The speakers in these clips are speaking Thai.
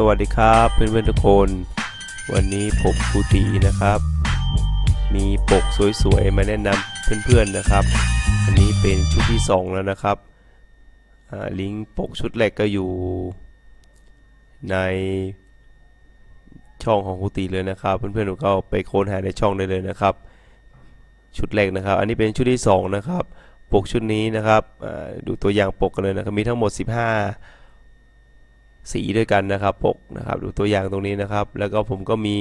สวัสดีครับเพื่อนๆทุกคน วันนี้ผมครูตีนะครับ มีปกสวยๆมาแนะนำเพื่อนๆนะครับ อันนี้เป็นชุดที่ 2 แล้วนะครับลิงก์ปกชุดแรกก็อยู่ ในช่องของครูตีเลยนะครับ เพื่อนๆก็ไปค้นหาในช่องได้เลยนะครับ ชุดแรกนะครับ อันนี้เป็นชุดที่ 2 นะครับ ปกชุดนี้นะครับดูตัวอย่างปกกันเลยนะครับมีทั้งหมด 15 สีด้วยกันนะครับปกนะครับดูตัวอย่างตรงนี้นะครับ แล้วก็ผมก็มี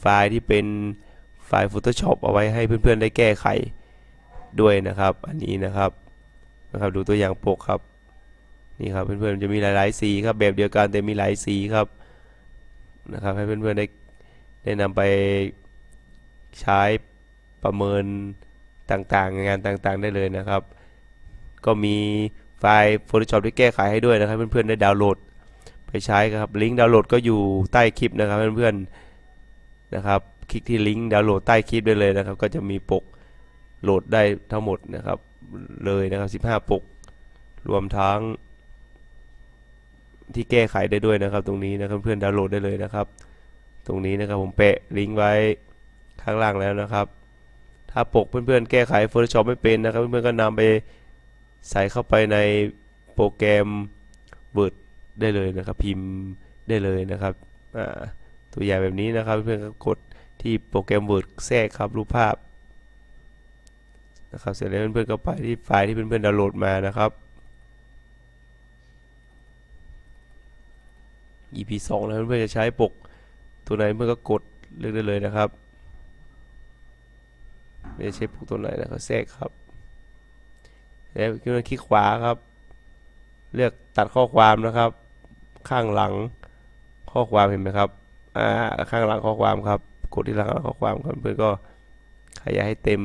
ไฟล์ที่เป็นไฟล์ Photoshop เอาไว้ให้เพื่อนๆได้แก้ไขด้วยนะครับ อันนี้นะครับนะครับดูตัวอย่างปกครับนี่ครับเพื่อนๆจะมีหลายๆสีครับแบบเดียวกันแต่มีหลายสีครับนะครับให้เพื่อนๆได้ได้นำไปใช้ประเมินต่างๆ งานต่างๆได้เลยนะครับ ก็มีไฟล์ Photoshop ที่แก้ไขให้ด้วยนะครับ เพื่อนๆได้ดาวน์โหลด ใช้ครับลิงก์ดาวน์โหลดก็อยู่ใต้คลิปนะครับเพื่อนๆนะครับ คลิกที่ลิงก์ดาวน์โหลดใต้คลิปได้เลยนะครับ ก็จะมีปกโหลดได้ทั้งหมดนะครับเลยนะครับ15 ปก รวมทั้ง ที่แก้ไขได้ด้วยนะครับ ตรงนี้นะครับเพื่อนๆดาวน์โหลดได้เลยนะครับ ตรงนี้นะครับผมแปะลิงก์ไว้ข้างล่างแล้วนะครับ ถ้าปกเพื่อนๆแก้ไข Photoshop ไม่เป็นนะครับ เพื่อนๆก็นำไปใส่เข้าไปในโปรแกรม Word ได้เลยนะครับ พิมพ์ได้เลยนะครับตัวอย่างแบบนี้นะครับเพื่อนก็กดที่โปรแกรม Word แทรกครับรูปภาพนะครับเสร็จแล้วเพื่อนๆก็ไปที่ไฟล์ที่เพื่อนๆดาวน์โหลดมานะครับ EP 2แล้วเพื่อนๆจะใช้ปกตัวไหนเพื่อนก็กดเลือกได้เลยนะครับไม่ใช้ปกตัวไหนนะครับแทรกครับแล้วเพื่อนคลิกขวาครับ เลือกตัดข้อความนะครับ ข้างหลังข้อความเห็นไหมครับอ่าข้างหลังข้อความครับ กดที่หลังข้อความครับเพื่อนก็ขยายให้เต็ม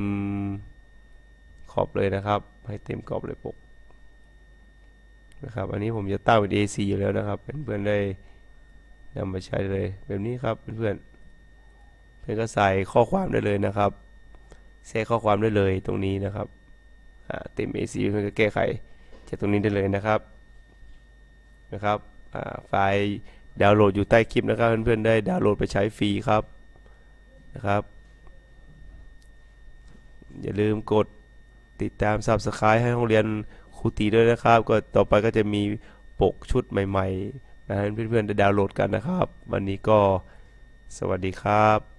ขอบเลยนะครับ ให้เต็มกรอบเลยปกนะครับ อันนี้ผมจะตั้งเป็น AC อยู่แล้วนะครับเพื่อนๆได้นำมาใช้เลยแบบนี้ครับเพื่อนๆเพื่อนก็ใส่ข้อความได้เลยนะครับแทรกข้อความได้เลยตรงนี้นะครับเต็ม AC เพื่อนก็แก้ไขจากตรงนี้ได้เลยนะครับนะครับ ไฟล์ดาวน์โหลดอยู่ใต้คลิปนะครับเพื่อนๆได้ดาวน์โหลดไปใช้ฟรีครับนะครับ อย่าลืมกดติดตาม Subscribe ให้ห้องเรียนครูตีด้วยนะครับ ก็ต่อไปก็จะมีปกชุดใหม่ๆนะเพื่อนๆได้ดาวน์โหลดกันนะครับ วันนี้ก็สวัสดีครับ